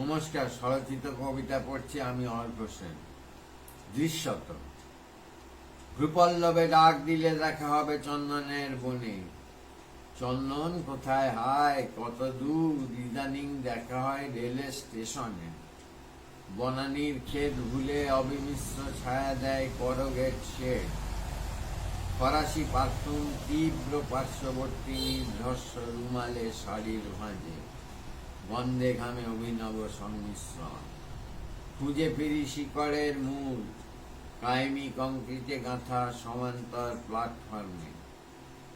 নমস্কার, স্বরচিত কবিতা পড়ছি আমি অর্ঘ সেন। দৃশ্যত। ভ্রুপল্লবে ডাক দিলে দেখা হবে চন্দনের বনে। চন্দন কোথায়? হায়, কত দূর। ইদানিং দেখা হয় রেলের স্টেশনে। বনানীর ক্ষেত ভুলে অবিমিশ্র ছায়া দেয় করগেট শেড। ফরাসি পারফিউম তীব্র পার্শ্ববর্তী ধর্ষ রুমালে শাড়ির ভাঁজে। গন্ধে ঘামে অভিনব সংমিশ্রণ খুঁজে ফিরি শিকড়ের মূল। কায়েমি কংক্রিটে গাঁথা সমান্তর প্ল্যাটফর্মে।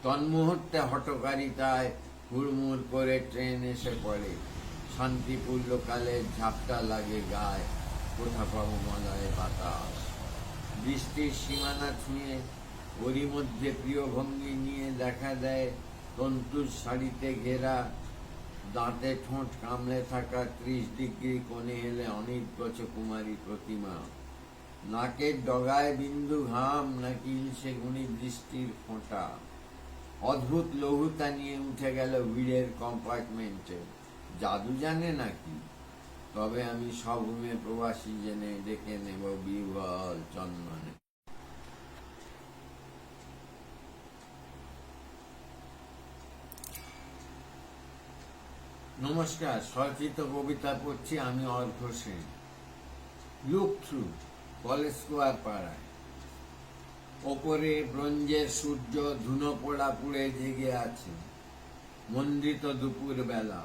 তন্মুহূর্তে হটকারিতায় হুড়মুড় করে ট্রেন এসে পড়ে। শান্তিপূর্ণ লোকালের ঝাপটা লাগে গায়ে। কোথা পাবো মলয়ে বাতাস। বৃষ্টির সীমানা ছুঁয়ে ওরই মধ্যে প্রিয় ভঙ্গি নিয়ে দেখা দেয় তন্তুর শাড়িতে ঘেরা দাঁতে ঠোঁট কামড়ে থাকা ত্রিশ ডিগ্রি কোণে এলে অনেক কুমারী প্রতিমা। নাকের ডগায় বিন্দু ঘাম, নাকি গুণী বৃষ্টির ফোঁটা। অদ্ভুত লঘুতা নিয়ে উঠে গেল ভিড়ের কম্পার্টমেন্টে। জাদু জানে নাকি? তবে আমি সবুমে প্রবাসী জেনে ডেকে নেব বিহ্বল চন্দনে। নমস্কার স্বরচিত কবিতা পড়ছি আমি Argha Sen. Look through college square পাড়ায়। ওপরে ব্রঞ্জের সূর্য ধুনো পোড়া পুড়ে জেগে আছে। মন্দিত দুপুর বেলা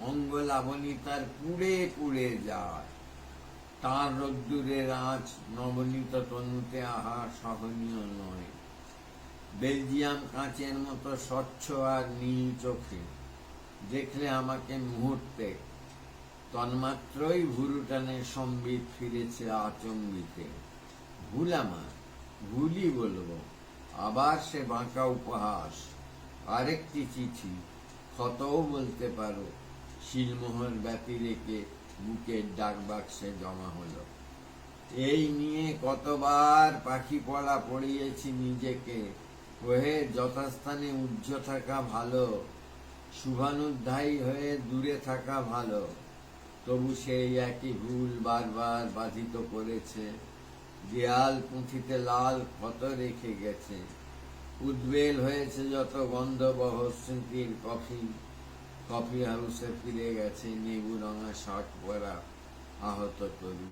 অঙ্গ লাবণী তার পুড়ে পুড়ে যায়। তার রোদ্দুরের আঁচ নবনীত তনুতে আহা সহনীয় নয়। বেলজিয়াম কাঁচের মতো স্বচ্ছ আর নীল চোখে। দেখলে আমাকে মুহূর্তে তন্মাত্রই ভুরুটানে সম্বিত ফিরেছে আচম্বিতে। ভুল আমার, ভুলই বলব, আবার সে বাঁকা উপহাস। আরেকটি চিঠি, ক্ষতও বলতে পারো, শিলমোহর ব্যাপী রেখে বুকের ডাক বাক্সে জমা হলো। এই নিয়ে কতবার পাখি পড়া পড়িয়েছি নিজেকে, ওহে যথাস্থানে উজ্জ থাকা ভালো শুভানুধ্যায়ী হয়ে দূরে থাকা ভালো। তবু সেই একই ভুল বারবার বাধিত করেছে, দেয়াল পুঁথিতে লাল ক্ষত রেখে গেছে। উদ্বেল হয়েছে যত গন্ধবহ স্মৃতির কফি কফি হাউসে ফিরে গেছে নেবু রঙা শার্ট পরা আহত তরু